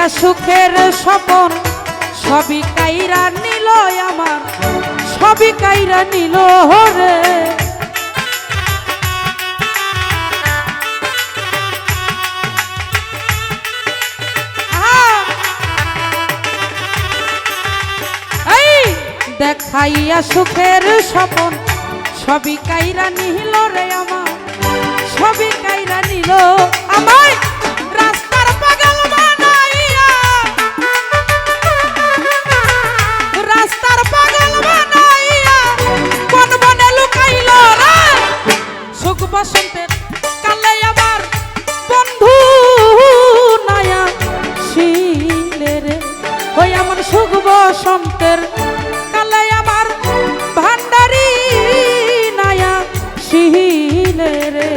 দেখাইয়া সুখের স্বপন, সবই কাইরা নিল আমার, সবই কাইরা নিল রে দেখাইয়া সুখের স্বপন, সবই কাইরা নিল রে আমার, সবই কাইরা নিল আমায়। শিলে রে?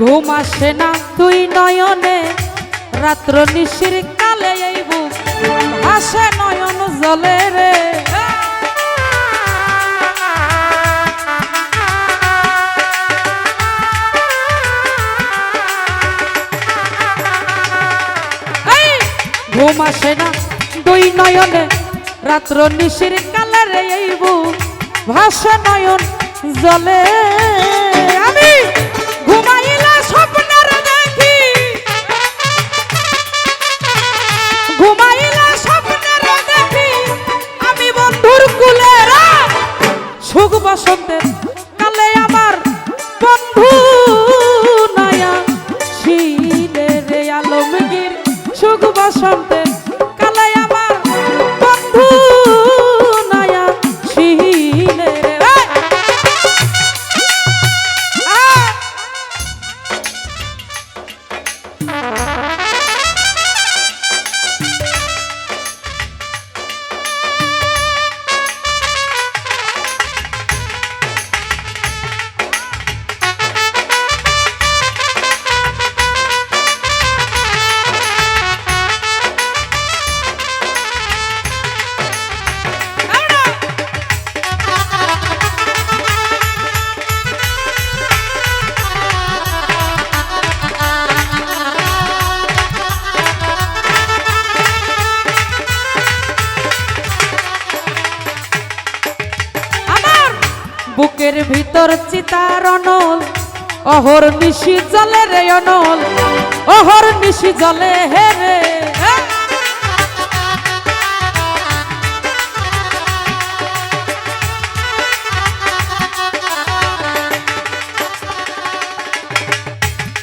ঘুম আসে না তুই নয়নে, রাত্র নিশির কালে এই বুক আসে নয়ন জলে রে। ঘুম আসে না দুই নয়নে, রাত্র নিশির কালে রে এই বুক ভাসে নয়ন জলে। আমি বুকের ভিতর চিতার অনল, অহর নিশি জলে রে অনল, অহর নিশি জলে হে রে।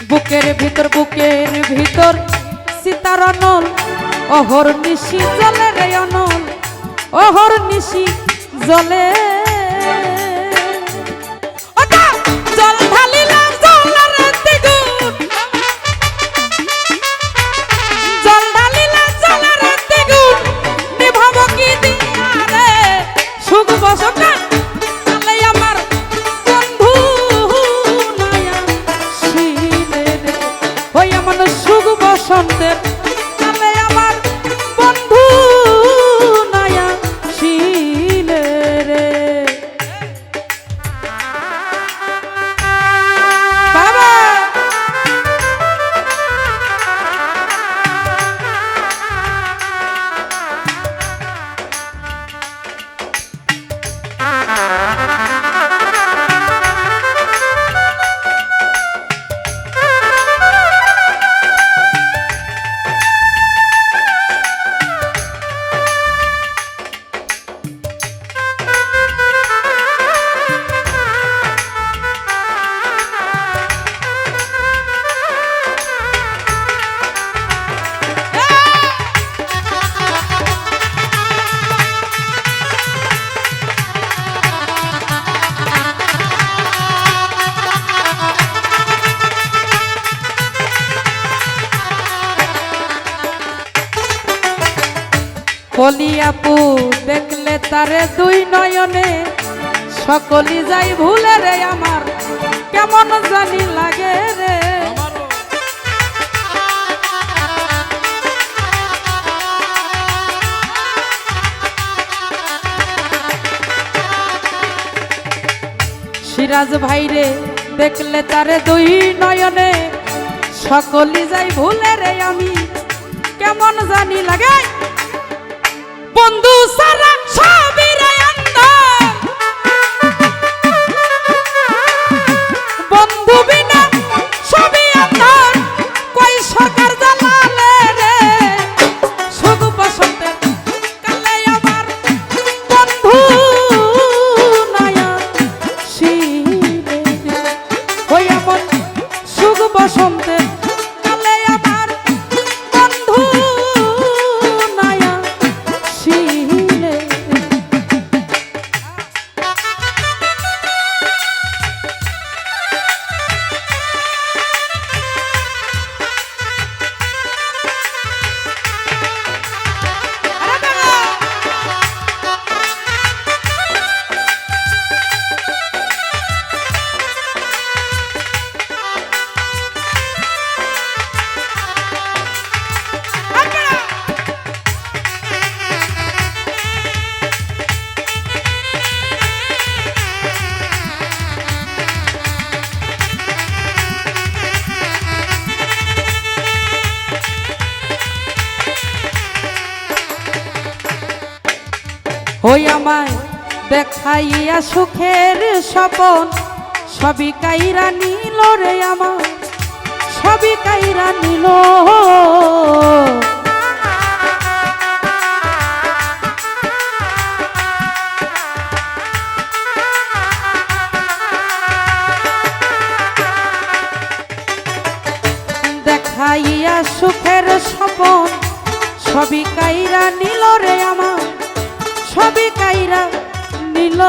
বুকের ভিতর বুকের ভিতর সীতার অনল, অহর নিশি জলে রে অনল, অহর নিশি জলে কলিয়াপু দেখলে তারে দুই নয়নে। সকলি যাই ভুলে রে আমার, কেমন জানি লাগে রে। সিরাজ ভাইরে দেখলে তারে দুই নয়নে। সকলি যাই ভুলে রে আমি, কেমন জানি লাগে। বন্ধু সারা ওই আমায় দেখাইয়া সুখের স্বপন। সবই কাইরা নিল রে আমার, সবই কাইরা নিল। দেখাইয়া সুখের স্বপন, সবই কাইরা নিল রে আমার। সবই কাইরা নিল।